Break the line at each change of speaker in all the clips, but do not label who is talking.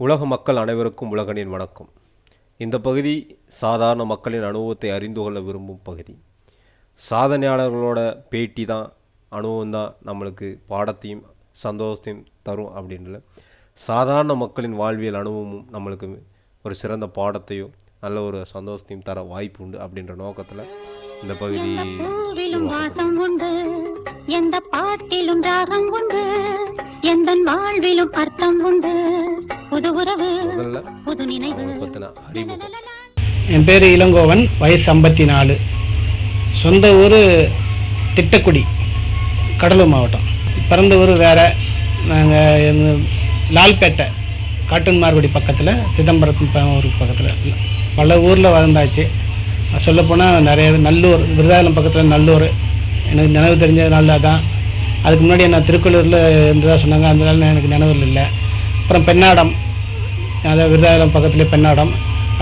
உலக மக்கள் அனைவருக்கும் உலகனின் வணக்கம். இந்த பகுதி சாதாரண மக்களின் அனுபவத்தை அறிந்து கொள்ள விரும்பும் பகுதி. சாதனையாளர்களோட பேட்டி தான் அனுபவம் தான் நம்மளுக்கு பாடத்தையும் சந்தோஷத்தையும் தரும் அப்படின்றல சாதாரண மக்களின் வாழ்வியல் அனுபவமும் நம்மளுக்கு ஒரு சிறந்த பாடத்தையும் நல்ல ஒரு சந்தோஷத்தையும் தர வாய்ப்பு உண்டு அப்படின்ற நோக்கத்தில் இந்த பகுதி
பூவிலும் வாசம் உண்டு எந்த பாட்டிலும் ராகம் உண்டு எந்த வாழ்விலும் அர்த்தம் உண்டு. புது உறவு புது நினைவு.
என் பேர் இளங்கோவன் வயசு ஐம்பத்தி நாலு சொந்த ஊர் திட்டக்குடி கடலூர் மாவட்டம். பிறந்த ஊர் வேறு. நாங்கள் லால்பேட்டை காட்டன் மார்குடி பக்கத்தில் சிதம்பரத்து ஊருக்கு பக்கத்தில். பல ஊரில் வளர்ந்தாச்சு சொல்லப்போனால் நிறைய நல்லூர் விருதாலம் பக்கத்தில் நல்லூர். எனக்கு நினைவு தெரிஞ்ச நாள் அதான். அதுக்கு முன்னாடி நான் திருக்குள்ளூரில் இருந்ததாக சொன்னாங்க அந்த நாள் எனக்கு நினைவில் இல்லை. அப்புறம் பெண்ணாடம் அதாவது விருதாயலம் பக்கத்தில் பெண்ணாடம்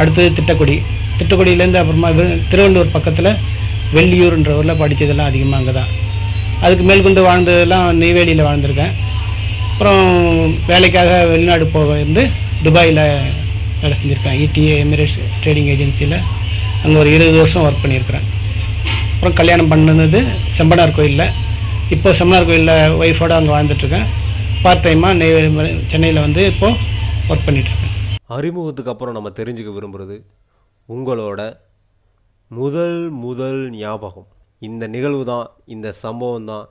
அடுத்தது திட்டக்குடி. திட்டக்குடியிலேருந்து அப்புறமா திருவள்ளூர் பக்கத்தில் வெள்ளியூர்ன்ற ஊரில் படித்ததெல்லாம் அதிகமாக அங்கே தான். அதுக்கு மேல்கொண்டு வாழ்ந்ததெல்லாம் நெய்வேலியில் வாழ்ந்திருக்கேன். அப்புறம் வேலைக்காக வெளிநாடு போக இருந்து துபாயில் வேலை செஞ்சுருக்கேன். இடிஏ எமிரேட்ஸ் ட்ரேடிங் ஏஜென்சியில் அங்கே ஒரு இருபது வருஷம் ஒர்க் பண்ணியிருக்கிறேன். அப்புறம் கல்யாணம் பண்ணது செம்பனார் கோயிலில். இப்போ செம்பனார் கோயிலில் ஒய்ஃபோடு அங்கே வாழ்ந்துட்டுருக்கேன். பார்ட் டைமாக நெய்வேலி சென்னையில் வந்து இப்போது ஒர்க் பண்ணிகிட்ருக்கேன்
அறிமுகத்துக்கு அப்புறம் நம்ம தெரிஞ்சுக்க விரும்புகிறது உங்களோட முதல் முதல் ஞாபகம். இந்த நிகழ்வு தான் இந்த சம்பவம் தான்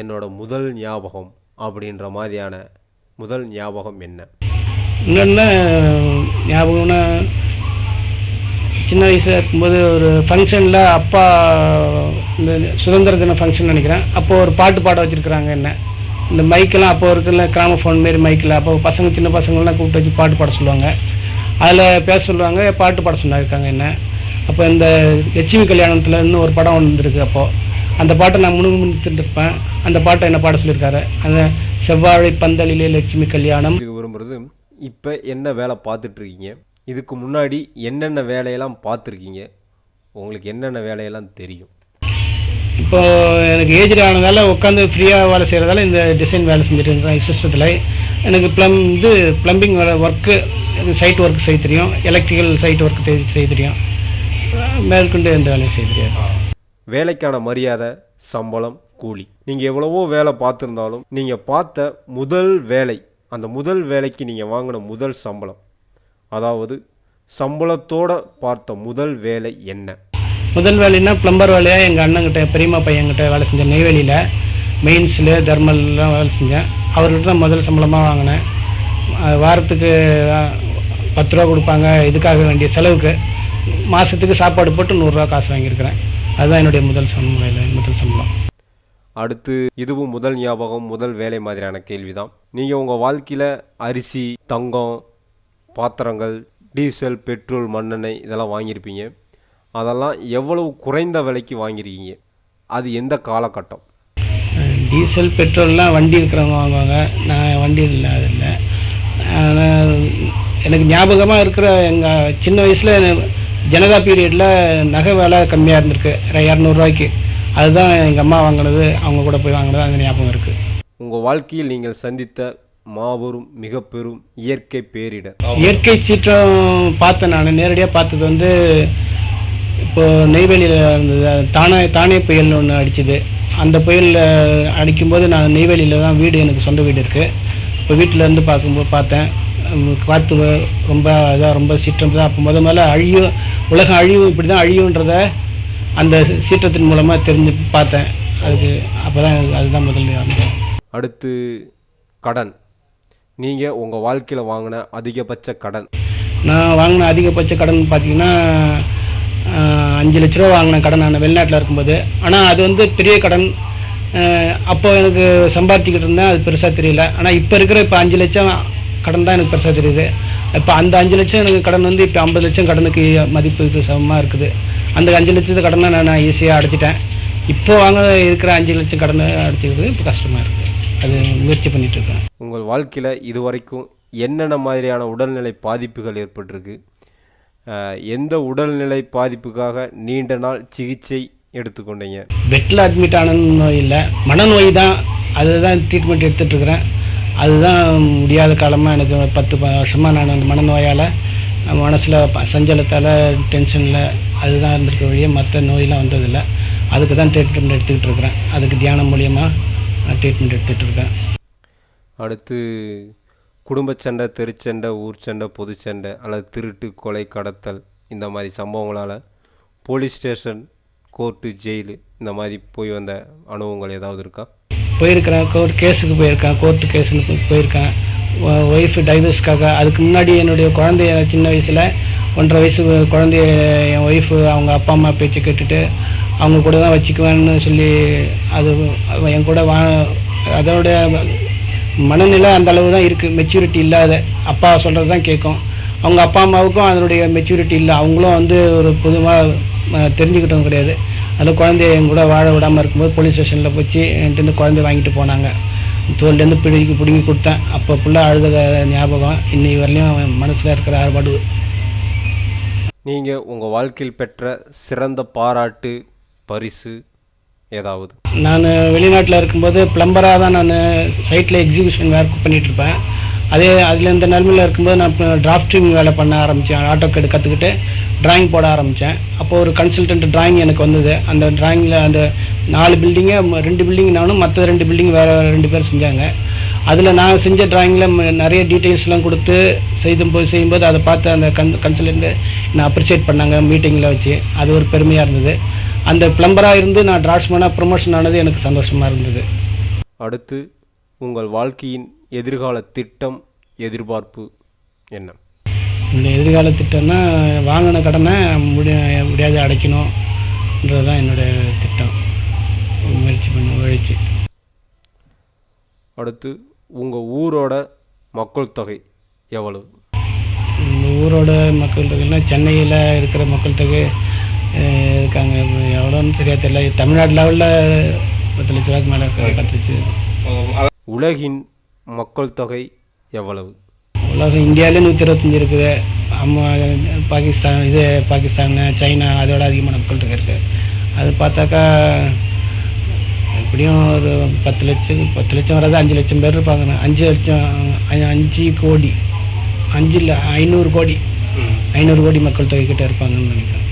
என்னோட முதல் ஞாபகம் அப்படின்ற மாதிரியான முதல் ஞாபகம் என்ன?
இன்னொன்று ஞாபகம்னா சின்ன வயசில் இருக்கும்போது ஒரு ஃபங்க்ஷனில் அப்பா இந்த சுதந்திர தின ஃபங்க்ஷன் நினைக்கிறேன். அப்போது ஒரு பாட்டு பாட வச்சுருக்குறாங்க என்ன. இந்த மைக்கெல்லாம் அப்போ இருக்குல்ல கிராமஃபோன் மாரி மைக்கில் அப்போ பசங்க சின்ன பசங்கள்லாம் கூப்பிட்டு வச்சு பாட்டு பாட சொல்லுவாங்க. அதில் பேச சொல்லுவாங்க பாட்டு பாட சொன்னாங்க என்ன. அப்போ இந்த லட்சுமி கல்யாணத்தில் இன்னும் ஒரு படம் ஒன்று வந்திருக்கு அப்போது அந்த பாட்டை நான் முணுமுணுத்துட்டு இருப்பேன். அந்த பாட்டை என்ன பாட சொல்லியிருக்காரு? அந்த செவ்வாழை பந்தலிலே லட்சுமி கல்யாணம்.
தெரிஞ்சுக்க விரும்புகிறது இப்போ என்ன வேலை பார்த்துட்ருக்கீங்க இதுக்கு முன்னாடி என்னென்ன வேலையெல்லாம் பார்த்துருக்கீங்க? உங்களுக்கு என்னென்ன வேலையெல்லாம் தெரியும்?
இப்போ எனக்கு ஏஜ் ஆனதால உட்காந்து ஃப்ரீயாக வேலை செய்கிறதால இந்த டிசைன் வேலை செஞ்சுட்டு இருக்கேன் சிஸ்டத்தில் எனக்கு ப்ளம் இது ப்ளம்பிங் ஒர்க்கு சைட் ஒர்க் செய்ய தெரியும். எலக்ட்ரிக்கல் சைட் ஒர்க் செய்ய தெரியும். மேற்கொண்டு எந்த வேலையும் செய்ய தெரியாது.
வேலைக்கான மரியாதை சம்பளம் கூலி. நீங்கள் எவ்வளவோ வேலை பார்த்துருந்தாலும் நீங்கள் பார்த்த முதல் வேலை அந்த முதல் வேலைக்கு நீங்கள் வாங்கின முதல் சம்பளம். அதாவது சம்பளத்தோட பார்த்த முதல் வேலை என்ன?
முதல் வேலைன்னா ப்ளம்பர் வேலையாக எங்கள் அண்ணங்கிட்ட பெரியம்மா பையன்கிட்ட வேலை செஞ்சேன். நெய்வேலியில் மெயின்ஸில் தர்மல்லாம் வேலை செஞ்சேன். அவர்கிட்ட தான் முதல் சம்பளமாக வாங்கினேன். வாரத்துக்கு பத்து ரூபா கொடுப்பாங்க. இதுக்காக வேண்டிய செலவுக்கு மாதத்துக்கு சாப்பாடு போட்டு நூறுரூவா காசு வாங்கியிருக்கிறேன். அதுதான் என்னுடைய முதல் சம்பளம் வேலை முதல் சம்பளம்.
அடுத்து இதுவும் முதல் ஞாபகம் முதல் வேலை மாதிரியான கேள்வி தான் நீங்கள் உங்கள் வாழ்க்கையில் அரிசி தங்கம் பாத்திரங்கள் டீசல் பெட்ரோல் மண்ணெண்ணெய் இதெல்லாம் வாங்கியிருப்பீங்க. அதெல்லாம் எவ்வளவு குறைந்த விலைக்கு வாங்கியிருக்கீங்க? அது எந்த காலகட்டம்?
டீசல் பெட்ரோல்லாம் வண்டி இருக்கிறவங்க வாங்குவாங்க. நான் வண்டி இல்லை அது இல்லை. ஆனால் எனக்கு ஞாபகமாக இருக்கிற எங்கள் சின்ன வயசில் ஜனதா பீரியடில் நகை விலை கம்மியாக இருந்திருக்கு. இரநூறுவாய்க்கு அதுதான் எங்கள் அம்மா வாங்கினது. அவங்க கூட போய் வாங்கினது. அந்த ஞாபகம் இருக்குது
உங்கள் வாழ்க்கையில் நீங்கள் சந்தித்த மாபெரும் மிக பெரும் இயற்கை பேரிடர்
இயற்கை சீற்றம் பார்த்தேன் நான் நேரடியாக பார்த்தது வந்து இப்போ நெய்வேலியில் இருந்தது தானே தானே புயல்னு ஒன்று அடிச்சுது. அந்த புயலில் அடிக்கும்போது நான் நெய்வேலியில் தான் வீடு எனக்கு சொந்த வீடு இருக்குது இப்போ வீட்டில் இருந்து பார்க்கும்போது பார்த்தேன். காற்று ரொம்ப இதாக ரொம்ப சீற்றம் தான். அப்போ முத முதல்ல அழியும் உலகம் அழியும் இப்படி தான் அழியுன்றத அந்த சீற்றத்தின் மூலமாக தெரிஞ்சு பார்த்தேன். அதுக்கு அப்போ தான் அதுதான் முதல்ல
அடுத்து கடன். நீங்கள் உங்கள் வாழ்க்கையில் வாங்கின அதிகபட்ச கடன்.
நான் வாங்கின அதிகபட்ச கடன் பார்த்தீங்கன்னா அஞ்சு லட்ச ரூபா வாங்கினேன் கடன் நான் வெளிநாட்டில் இருக்கும்போது. ஆனால் அது வந்து பெரிய கடன். அப்போ எனக்கு சம்பாதிச்சுக்கிட்டு இருந்தேன் அது பெருசாக தெரியல. ஆனால் இப்போ இருக்கிற இப்போ அஞ்சு லட்சம் கடன் தான் எனக்கு பெருசாக தெரியுது. இப்போ அந்த அஞ்சு லட்சம் எனக்கு கடன் வந்து இப்போ ஐம்பது லட்சம் கடனுக்கு மதிப்புக்கு சமமாக இருக்குது. அந்த அஞ்சு லட்சத்து கடனை நான் ஈஸியாக அடைச்சிட்டேன். இப்போ வாங்க இருக்கிற அஞ்சு லட்சம் கடனை அடைச்சிக்கிறது இப்போ கஷ்டமாக இருக்குது அது முயற்சி பண்ணிகிட்ருக்கேன்
உங்கள் வாழ்க்கையில் இதுவரைக்கும் என்னென்ன மாதிரியான உடல்நிலை பாதிப்புகள் ஏற்பட்டிருக்கு? எந்த உடல்நிலை பாதிப்புக்காக நீண்ட நாள் சிகிச்சை எடுத்துக்கொண்டீங்க?
பெட்டில் அட்மிட் ஆன நோய் இல்லை. மனநோய் தான் அதுதான் ட்ரீட்மெண்ட் எடுத்துட்டு இருக்கிறேன் அதுதான் முடியாத காலமாக எனக்கு பத்து வருஷமாக நான் அந்த மனநோயால் மனசில் சஞ்சலத்தால் டென்ஷனில் அதுதான் இருந்திருக்க வழியே மற்ற நோயெலாம் வந்ததில்லை. அதுக்கு தான் ட்ரீட்மெண்ட் எடுத்துக்கிட்டு இருக்கிறேன் அதுக்கு தியானம் மூலியமாக நான் ட்ரீட்மெண்ட் எடுத்துகிட்டு இருக்கேன்
அடுத்து குடும்ப சண்டை தெருச்சண்டை ஊர் சண்டை பொதுச்சண்டை அல்லது திருட்டு கொலை கடத்தல் இந்த மாதிரி சம்பவங்களால் போலீஸ் ஸ்டேஷன் கோர்ட்டு ஜெயிலு இந்த மாதிரி போய் வந்த அனுபவங்கள் ஏதாவது இருக்கா?
போயிருக்கிறேன் கோர்ட் கேஸுக்கு போயிருக்கேன் கோர்ட்டு கேஸுன்னு போய்- போயிருக்கேன். ஒய்ஃபு டைவர்ஸ்க்காக அதுக்கு முன்னாடி என்னுடைய குழந்தைய சின்ன வயசில் ஒன்றரை வயசு குழந்தைய என் ஒய்ஃபு அவங்க அப்பா அம்மா பேச்சு கேட்டுட்டு அவங்க கூட தான் வச்சுக்குவேன்னு சொல்லி அது என் கூட வா அதோடய மனநிலை அந்த அளவு தான் இருக்குது மெச்சூரிட்டி இல்லாத அப்பா சொல்கிறது தான் கேட்கும் அவங்க அப்பா அம்மாவுக்கும் அதனுடைய மெச்சூரிட்டி இல்லை. அவங்களும் வந்து ஒரு பொதுவாக தெரிஞ்சுக்கிட்டவங்க கிடையாது. அதில் குழந்தைய என் கூட வாழ விடாமல் இருக்கும்போது போலீஸ் ஸ்டேஷனில் போச்சு. என்கிட்ட குழந்தைய வாங்கிட்டு போனாங்க. தோல்லேருந்து பிடிக்கி பிடுங்கி கொடுத்தேன். அப்போ ஃபுல்லாக அழுத ஞாபகம். இன்னை வரலையும் மனசில் இருக்கிற ஆறுபாடு
நீங்கள் உங்கள் வாழ்க்கையில் பெற்ற சிறந்த பாராட்டு பரிசு ஏதாவது?
நான் வெளிநாட்டில் இருக்கும்போது பிளம்பராக தான் நான் சைட்டில் எக்ஸிபிஷன் ஒர்க் பண்ணிகிட்ருப்பேன் அதே அதில் இந்த நிலமையில் இருக்கும்போது நான் டிராஃப்டிங் வேலை பண்ண ஆரம்பித்தேன் ஆட்டோ கேடு கற்றுக்கிட்டு ட்ராயிங் போட ஆரம்பித்தேன் அப்போது ஒரு கன்சல்டன்ட் ட்ராயிங் எனக்கு வந்தது. அந்த ட்ராயிங்கில் அந்த நாலு பில்டிங்கை ரெண்டு பில்டிங் நானும் மற்ற ரெண்டு பில்டிங் வேறு ரெண்டு பேர் செஞ்சாங்க. அதில் நான் செஞ்ச ட்ராயிங்கில் நிறைய டீட்டெயில்ஸ்லாம் கொடுத்து செய்தும் போது செய்யும்போது அதை பார்த்து அந்த கன் கன்சல்டன்ட்டு நான் அப்ரிஷியேட் பண்ணாங்க மீட்டிங்கில் வச்சு. அது ஒரு பெருமையாக இருந்தது. அந்த பிளம்பராக இருந்து நான் டிராட்ஸ்மேனாக ப்ரொமோஷன் ஆனது எனக்கு சந்தோஷமாக இருந்தது.
அடுத்து உங்கள் வாழ்க்கையின் எதிர்கால திட்டம் எதிர்பார்ப்பு என்ன?
என்னுடைய எதிர்கால திட்டம்னா வாங்கின கடனை முடிய முடியாது அடைக்கணுன்றது தான் என்னுடைய திட்டம். முயற்சி பண்ணி உழைச்சி
அடுத்து உங்கள் ஊரோட மக்கள் தொகை எவ்வளவு?
இந்த ஊரோட மக்கள் தொகைனா சென்னையில் இருக்கிற மக்கள் தொகை இருக்காங்க. எவ்வளோன்னு சரியாக தெரியல. தமிழ்நாடு லெவலில் பத்து லட்ச ரூபாய்க்கு மேலே பத்து லட்சம்
உலகின் மக்கள் தொகை எவ்வளவு?
உலகம் இந்தியாவிலே நூற்றி இருபத்தஞ்சி இருக்குது. அம்மா பாகிஸ்தான் இது பாகிஸ்தான் சைனா அதோட அதிகமான மக்கள் தொகை இருக்குது அது பார்த்தாக்கா எப்படியும் ஒரு பத்து லட்சம் பத்து லட்சம் வராது அஞ்சு லட்சம் பேர் இருப்பாங்க. அஞ்சு லட்சம் அஞ்சு கோடி. அஞ்சு இல்லை ஐநூறு கோடி. ஐநூறு கோடி மக்கள் தொகை கிட்ட இருப்பாங்கன்னு நினைக்கிறேன்.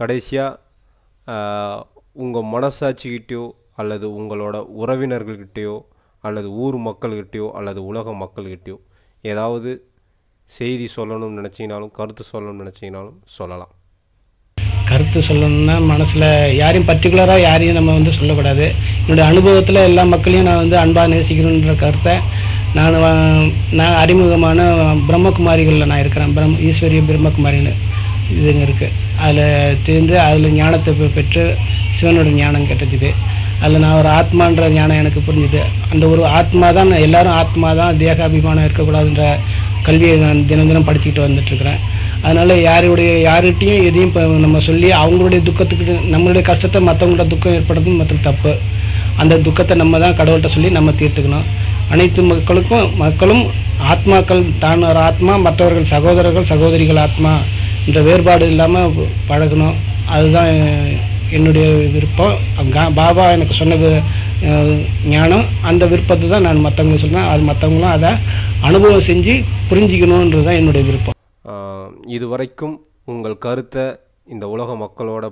கடைசியாக உங்கள் மனசாட்சிக்கிட்டேயோ அல்லது உங்களோட உறவினர்கள்கிட்டயோ அல்லது ஊர் மக்கள்கிட்டயோ அல்லது உலக மக்கள்கிட்டயோ ஏதாவது செய்தி சொல்லணும்னு நினச்சிங்கனாலும் கருத்து சொல்லணும்னு நினச்சிங்கனாலும் சொல்லலாம்.
கருத்து சொல்லணும்னா மனசில் யாரையும் பர்டிகுலராக யாரையும் நம்ம வந்து சொல்லக்கூடாது. என்னுடைய அனுபவத்தில் எல்லா மக்களையும் நான் வந்து அன்பாக நேசிக்கணுன்ற கருத்தை நான் நான் அறிமுகமான பிரம்மகுமாரிகளில் நான் இருக்கிறேன். பிரம் ஈஸ்வரிய பிரம்மகுமாரின்னு. இதுங்க இருக்குது அதில் தெரிந்து அதில் ஞானத்தை பெற்று சிவனோட ஞானம் கிடைச்சிது. அதில் நான் ஒரு ஆத்மான்ற ஞானம் எனக்கு புரிஞ்சுது. அந்த ஒரு ஆத்மா தான் நான் எல்லாரும் ஆத்மா தான் தேகாபிமானம் இருக்கக்கூடாதுன்ற கல்வியை நான் தினம் தினம் படிச்சுக்கிட்டு வந்துட்டுருக்கிறேன் அதனால் யாருடைய யார்கிட்டையும் எதையும் இப்போ நம்ம சொல்லி அவங்களுடைய துக்கத்துக்கு நம்மளுடைய கஷ்டத்தை மற்றவங்களோட துக்கம் ஏற்படுறது மற்ற தப்பு. அந்த துக்கத்தை நம்ம தான் கடவுள்கிட்ட சொல்லி நம்ம தீர்த்துக்கணும். அனைத்து மக்களுக்கும் மக்களும் ஆத்மாக்கள் தான் ஒரு ஆத்மா மற்றவர்கள் சகோதரர்கள் சகோதரிகள் ஆத்மா இந்த வேறுபாடு இல்லாமல் பழகணும். அதுதான் என்னுடைய விருப்பம். கா பாபா எனக்கு சொன்னது ஞானம். அந்த விருப்பத்தை தான் நான் மற்றவங்களுக்கு சொன்னேன் அது மற்றவங்களும் அதை அனுபவம் செஞ்சு புரிஞ்சிக்கணுன்றது தான் என்னுடைய விருப்பம்.
இதுவரைக்கும் உங்கள் கருத்தை இந்த உலக மக்களோட